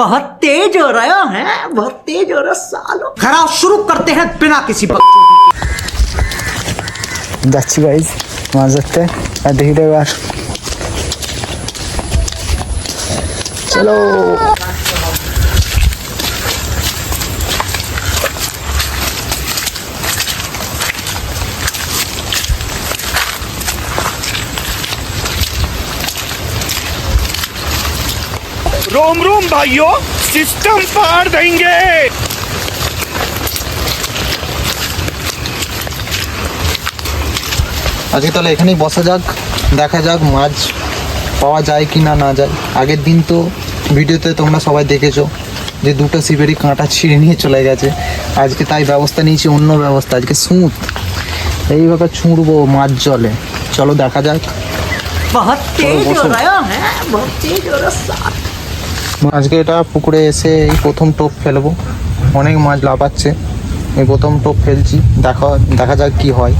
बहुत तेज हो रहा है बहुत तेज हो रहा सालो खराब शुरू करते हैं बिना किसी बकचोदी के। যাচ্ছি গাইজ মাছ ধরতে আর দেখি তো এবার চলো रोम रोम भाइयों सिस्टम फाड़ देंगे আজকে তাহলে এখানেই বসা যাক দেখা যাক মাছ পাওয়া যায় কি না না যায় আগের দিন তো ভিডিওতে তোমরা সবাই দেখেছো যে দুটো সিপেরই কাঁটা ছিঁড়ে নিয়ে চলে গেছে আজকে তাই ব্যবস্থা নিয়েছি অন্য ব্যবস্থা আজকে সুঁত এইভাবে ছুঁড়বো মাছ জলে চলো দেখা যাক बहुत तेज हो रहा है बहुत तेज हो रहा सालो আজকে এটা পুকুরে এসে এই প্রথম টোপ ফেলব। অনেক মাছ লাফাচ্ছে। এই প্রথম টোপ ফেলছি। দেখা দেখা যাক কি হয়।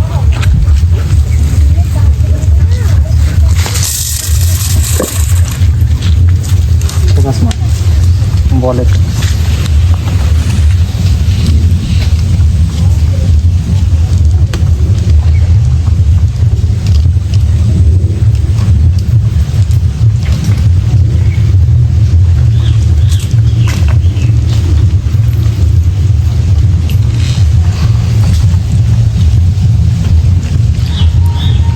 বলে।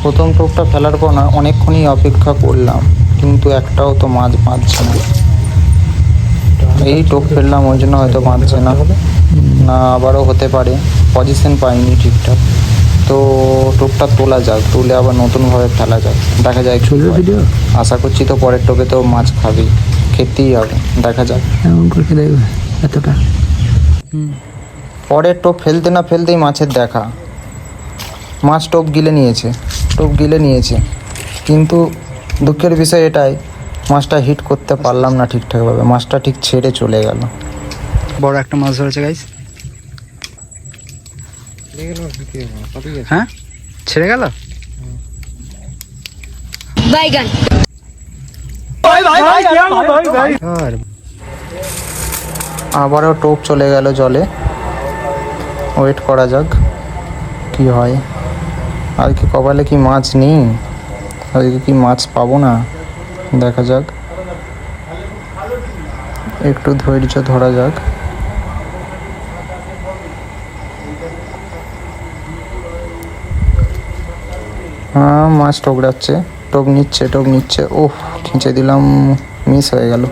প্রথম টোপটা ফেলার পর না অনেকক্ষণই অপেক্ষা করলাম কিন্তু একটাও তো মাছ বাঁধছে না। এই টোপ ফেললাম ওই জন্য হয়তো বাঁধছে না। না আবারও হতে পারে। পজিশন পাইনি ঠিকঠাক। তো টোপটা তোলা যাক তুলে আবার নতুনভাবে ফেলা যাক। দেখা যায় ভিডিও আশা করছি তো পরের টোপে তো মাছ খাবেই খেতেই হবে। দেখা যাক। এমন করে খেলে এতটা? পরের টোপ ফেলতে না ফেলতেই মাছের দেখা। মাছ টোপ গিলে নিয়েছে টোপ গিলে নিয়েছে। কিন্তু দুঃখের বিষয় এটাই মাছটা হিট করতে পারলাম না ঠিকঠাকভাবে মাছটা ঠিক ছেড়ে চলে গেল। বড় একটা মাছ ধরেছে গাইস হ্যাঁ? ছেড়ে গেল? বাইগান আবারও টোপ চলে গেল জলে। ওয়েট করা যাক কি হয়। আর কি কপালে কি মাছ নেই? আজকে কি মাছ পাবো না? দেখা যাক। একটু ধৈর্য ধরা যাক। হ্যাঁ মাছ টোকরাচ্ছে টোপ নিচ্ছে টোপ নিচ্ছে। ওহ খিঁচে দিলাম। মিস হয়ে গেল।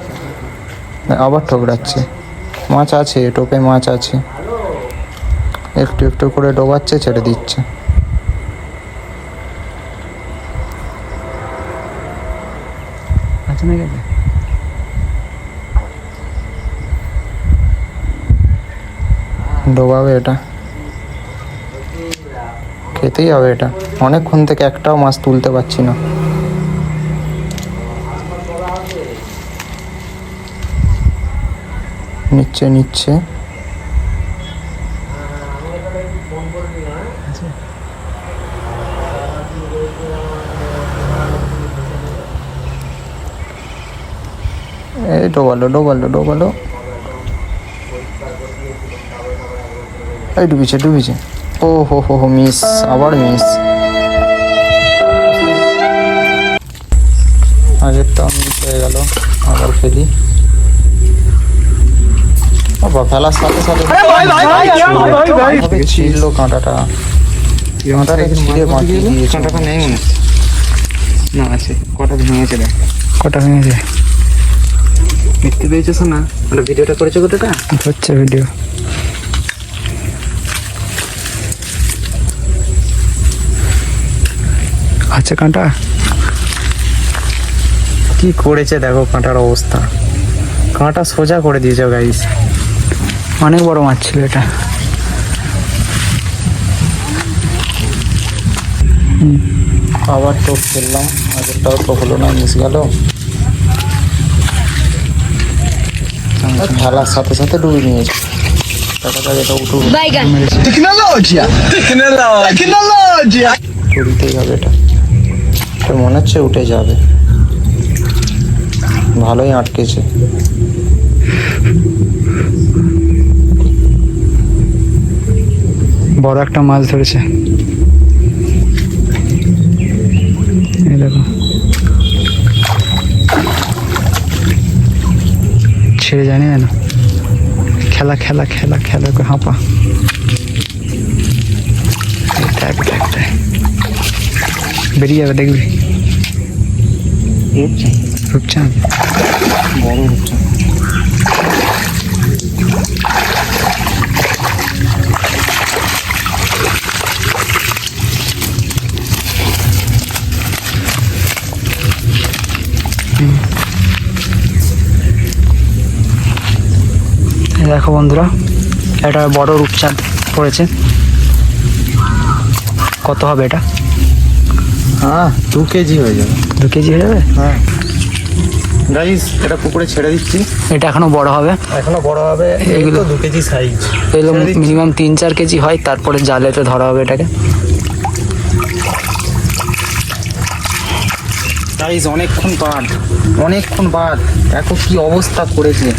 আবার ঠোকরাচ্ছে। মাছ আছে, টোপে মাছ আছে। একটু একটু করে ডোবাচ্ছে, ছেড়ে দিচ্ছে। না গেছে ডোবাবে এটা। খেতেই হবে এটা। অনেকক্ষণ থেকে একটাও মাছ তুলতে পারছি না। নিচ্ছে নিচ্ছে এই ডোবালো ডোবালো ডোবালো। এই ডুবিছে ডুবিছে। ও হো হো হো মিস আবার মিস আগেরটাও মিস হয়ে গেল আবার ফেলি। বাবা ফেলার সাথে সাথে ছিঁড়লো কাঁটাটা। কাঁটাটা ছিঁড়ে বাঁকিয়ে দিয়েছে। নেই মনে না আছে। কটা ভেঙেছে দেখ। কটা ভেঙেছে? দেখতে পেয়েছিস না ওটা ভিডিওটা করেছ কোথাটা হচ্ছে ভিডিও আছে কাঁটা? কি করেছে দেখো কাঁটার অবস্থা। কাঁটা সোজা করে দিয়েছে গাইস অনেক বড় মাছ ছিল এটা। আবার টোপ ফেললাম আগেরটাও তো হলো না মিস গেল। খেলার সাথে সাথে ডুবে নিয়েছে মনে হচ্ছে উঠে যাবে। ভালোই আটকেছে। বড় একটা মাছ ধরেছে। এই দেখো। ছেড়ে জানি না খেলা খেলা খেলা খেলা করে হাঁপা। এই দেখ দেখ দেখ। বেরিয়ে যাবে দেখবি। রূপচাঁদ। বড় হচ্ছে দেখো বন্ধুরা এটা বড় রূপচাঁদ পড়েছে। কত হবে এটা? হ্যাঁ দু কেজি হয়ে যাবে। দু কেজি হয়ে যাবে? হ্যাঁ। গাইস এটা পুকুরে ছেড়ে দিচ্ছি। এটা এখনও বড় হবে। এখনও বড় হবে এগুলো- দু কেজি সাইজ এগুলো মিনিমাম তিন চার কেজি হয় তারপরে জালেতে ধরা হবে এটাকে। গাইস অনেকক্ষণ বাদ অনেকক্ষণ বাদ। দেখো কি অবস্থা করেছে।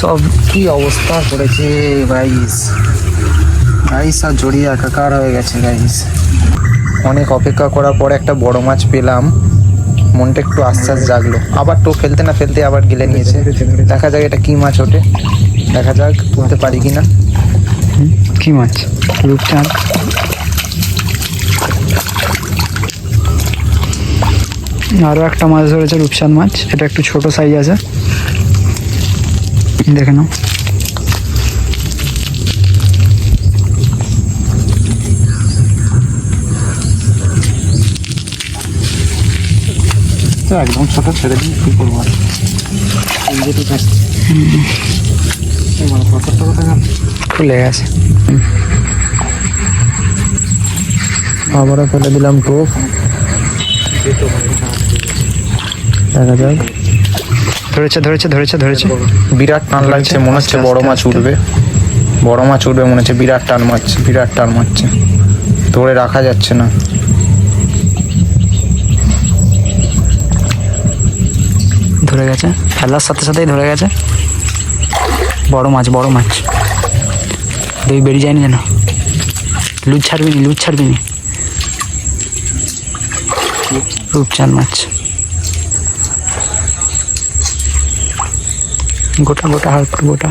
সব কি অবস্থা করেছে গাইস গাইস আর জড়িয়ে একাকার হয়ে গেছে গাইস অনেক অপেক্ষা করার পর একটা বড় মাছ পেলাম। মনটা একটু আশ্বাস জাগলো। আবার টো ফেলতে না ফেলতে আবার গেলে নিয়েছে। দেখা যাক এটা কি মাছ ওঠে। দেখা যাক তুলতে পারি কি না কি মাছ রূপচাঁদ? আরও একটা মাছ ধরেছে রূপচাঁদ মাছ এটা একটু ছোট সাইজ আছে। দেখে নাও। একদম ছোট ছেড়ে দিই কি করব আর? খুলে গেছে। আবারও ফেলে দিলাম টোপ দেখা যাক। ধরেছে ধরেছে ধরেছে ধরেছে। বিরাট টান লাগছে মনে হচ্ছে বড় মাছ উঠবে। বড় মাছ উঠবে মনে হচ্ছে বিরাট টান মারছে বিরাট টান মারছে। ধরে রাখা যাচ্ছে না। ধরে গেছে। ফেলার সাথে সাথেই ধরে গেছে। বড় মাছ বড় মাছ। দেখি বেরিয়ে যায়নি যেন। লুজ ছাড়বি নি লুজ ছাড়বি নি। রূপচাঁদ মাছ। গোটা গোটা হালকা গোটা।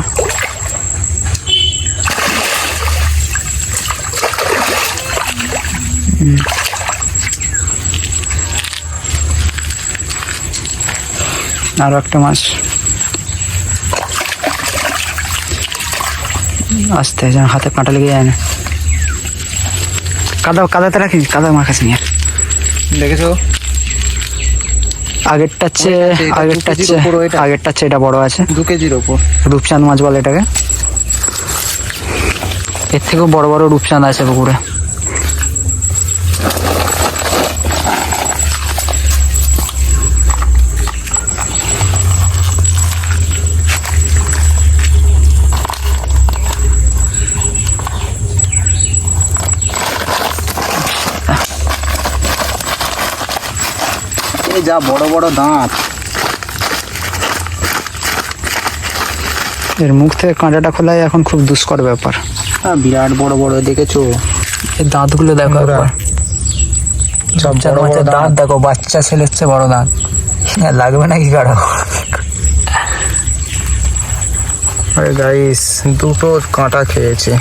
আরও একটা মাছ। আস্তে, যেন হাতে কাঁটা লেগে যায় না। কাদা কাদাতে রাখিস কাদা মাখাস নি আর। দেখেছ? আগেরটা হচ্ছে আগেরটা উপর ওইটা। চেয়ে এটা বড় আছে। দু কেজির ওপর। রূপচাঁদ মাছ বলে এটাকে। এর থেকেও বড় বড় রূপচাঁদ আছে পুকুরে। যা বড় বড় দাঁত। এর মুখ থেকে কাঁটাটা খোলাই এখন খুব দুষ্কর ব্যাপার। হ্যাঁ বিরাট বড় বড় দেখেছ? এর দাঁতগুলো দেখো একবার। সব রূপচাঁদ বড় বড় মাছের দাঁত দেখো বাচ্চা ছেলের চেয়ে বড় দাঁত। লাগবে নাকি কারও? আরে গাইস দুটো কাঁটা খেয়েছে।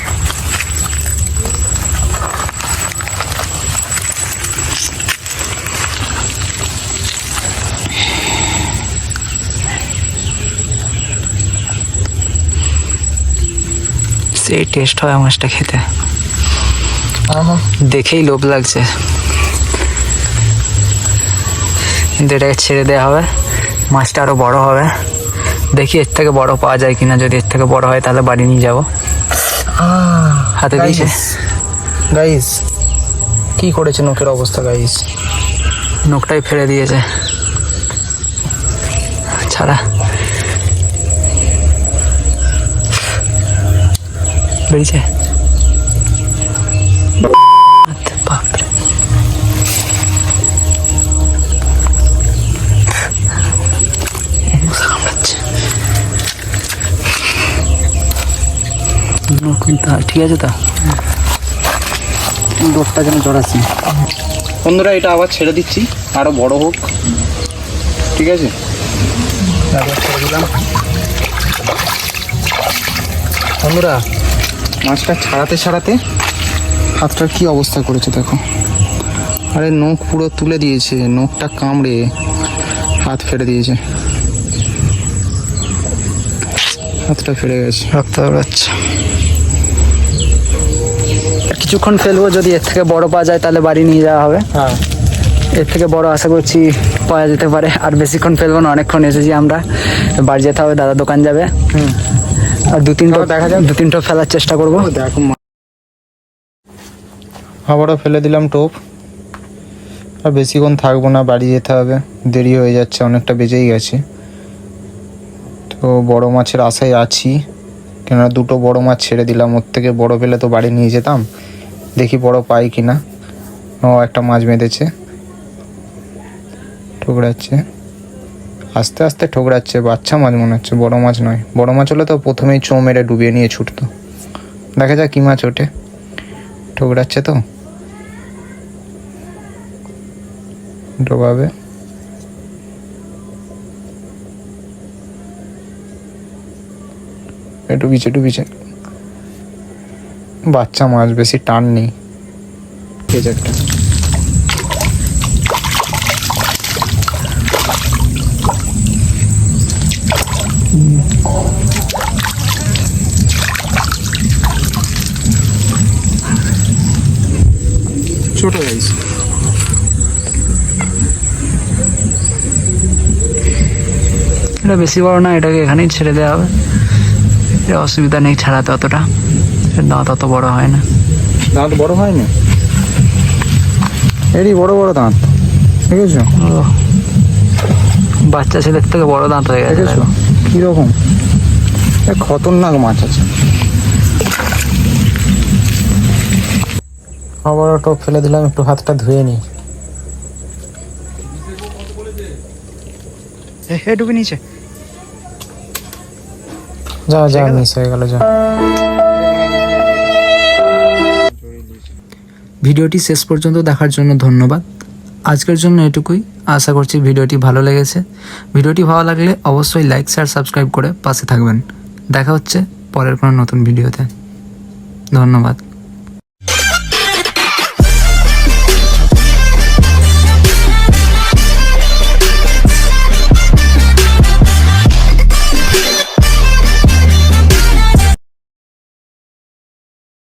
সেই টেস্ট হয় মাছটা খেতে। দেখেই লোভ লাগছে। কিন্তু এটাকে ছেড়ে দেওয়া হবে। মাছটা আরও বড় হবে। দেখি এর থেকে বড় পাওয়া যায় কিনা। যদি এর থেকে বড় হয় তাহলে বাড়ি নিয়ে যাব। হাতে দিয়েছে। গাইস কি করেছে নোকের অবস্থা গাইস নোকটাই ফেলে দিয়েছে। ছাড়া। বেরিয়েছে ঠিক আছে তা? দোষটা যেন জড়াচ্ছি। বন্ধুরা এটা আবার ছেড়ে দিচ্ছি। আরও বড় হোক। ঠিক আছে? বন্ধুরা মাছটা ছাড়াতে ছাড়াতে হাতটার কি অবস্থা করেছে দেখো। আরে নখ পুরো তুলে দিয়েছে নখটা কামড়ে হাত ফেলে দিয়েছে। হাতটা ফেলে গেছে। রক্ত বেরোচ্ছে। কিছুক্ষণ ফেলব যদি এর থেকে বড় পাওয়া যায় তাহলে বাড়ি নিয়ে যাওয়া হবে। হ্যাঁ। এর থেকে বড় আশা করছি পাওয়া যেতে পারে। আর বেশিক্ষণ ফেলব না অনেকক্ষণ এসেছি আমরা। বাড়ি যেতে হবে দাদা দোকান যাবে। হুম। আর দু তিনটা দেখা যাক। দু তিনটা ফেলার চেষ্টা করব। দেখো আবারও ফেলে দিলাম টোপ। আর বেশিক্ষণ থাকব না বাড়ি যেতে হবে। দেরি হয়ে যাচ্ছে অনেকটা বেজেই গেছে। তো বড় মাছের আশায় আছি। কেননা দুটো বড় মাছ ছেড়ে দিলাম ওর থেকে বড় পেলে তো বাড়ি নিয়ে যেতাম। দেখি বড় পাই কি না ও একটা মাছ বেঁধেছে। ঠোকরাচ্ছে। আস্তে আস্তে ঠোকরাচ্ছে, বাচ্চা মাছ মনে হচ্ছে, বড় মাছ নয়। বড় মাছ হলে তো প্রথমেই চো মেরে ডুবিয়ে নিয়ে ছুটতো। দেখা যাক কি মাছ ওঠে। ঠোকরাচ্ছে তো। ডোবাবে। একটু বিছে ডুবিছে। বাচ্চা মাছ, বেশি টান নেই। একটা। ছোট গাইস এটা বেশি বড় না এটাকে এখানেই ছেড়ে দেওয়া হবে। এটা অসুবিধা নেই ছাড়াতে অতটা। দাঁত অত বড় হয় না। দাঁত বড় হয়নি? এরই বড় বড় দাঁত। ঠিক আছে বাচ্চা ছেলের থেকে বড় দাঁত হয়ে গেছে। কীরকম? খতরনাক মাছ আছে। আবারও টোপ ফেলে দিলাম একটু হাতটা ধুয়ে নিই। হে ডুবে নিচে। যা যা মিস হয়ে গেল যা। ভিডিওটি শেষ পর্যন্ত দেখার জন্য ধন্যবাদ। আজকের জন্য এটুকুই। আশা করছি ভিডিওটি ভালো লেগেছে। ভিডিওটি ভালো লাগলে অবশ্যই লাইক শেয়ার সাবস্ক্রাইব করে পাশে থাকবেন। দেখা হচ্ছে পরের কোনো নতুন ভিডিওতে। ধন্যবাদ।